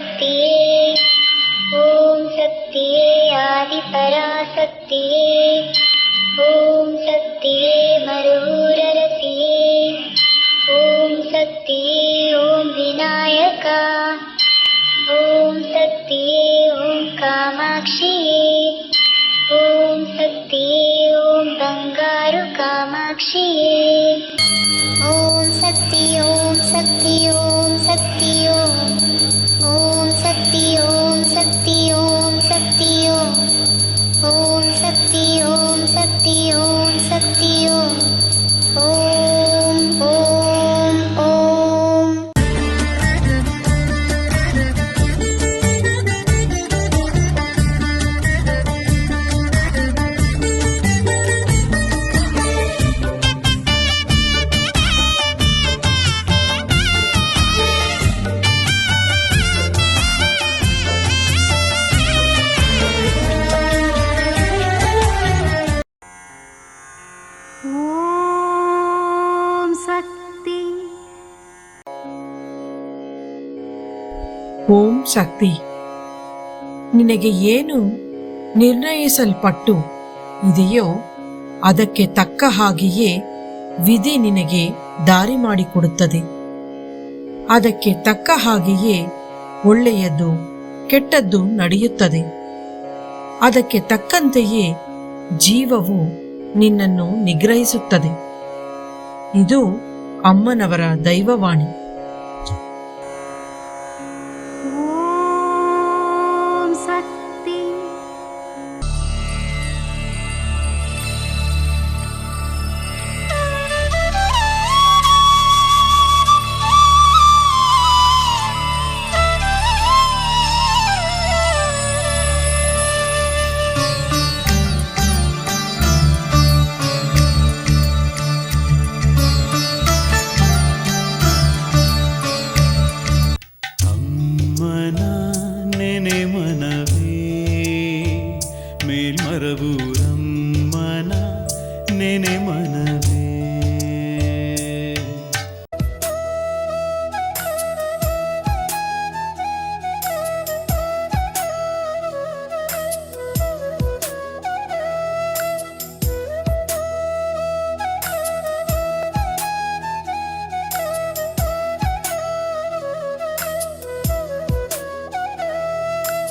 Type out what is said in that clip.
शक्तिये। ॐ शक्तिये शादिपरा ॐ शक्तिये मरुररति ॐ शक्तिये ॐ विनायका। ॐ शक्तिये ॐ कामाक्षिये। ॐ शक्तिये ॐ बङ्गारुकामाक्षी ಶಕ್ತಿ. ನಿನಗೆ ಏನು ನಿರ್ಣಯಿಸಲ್ಪಟ್ಟು ಇದೆಯೋ ಅದಕ್ಕೆ ತಕ್ಕ ಹಾಗೆಯೇ ವಿಧಿ ನಿನಗೆ ದಾರಿ ಮಾಡಿಕೊಡುತ್ತದೆ. ಅದಕ್ಕೆ ತಕ್ಕ ಹಾಗೆಯೇ ಒಳ್ಳೆಯದು ಕೆಟ್ಟದ್ದು ನಡೆಯುತ್ತದೆ. ಅದಕ್ಕೆ ತಕ್ಕಂತೆಯೇ ಜೀವವು ನಿನ್ನನ್ನು ನಿಗ್ರಹಿಸುತ್ತದೆ. ಇದು ಅಮ್ಮನವರ ದೈವವಾಣಿ. മറവൂരം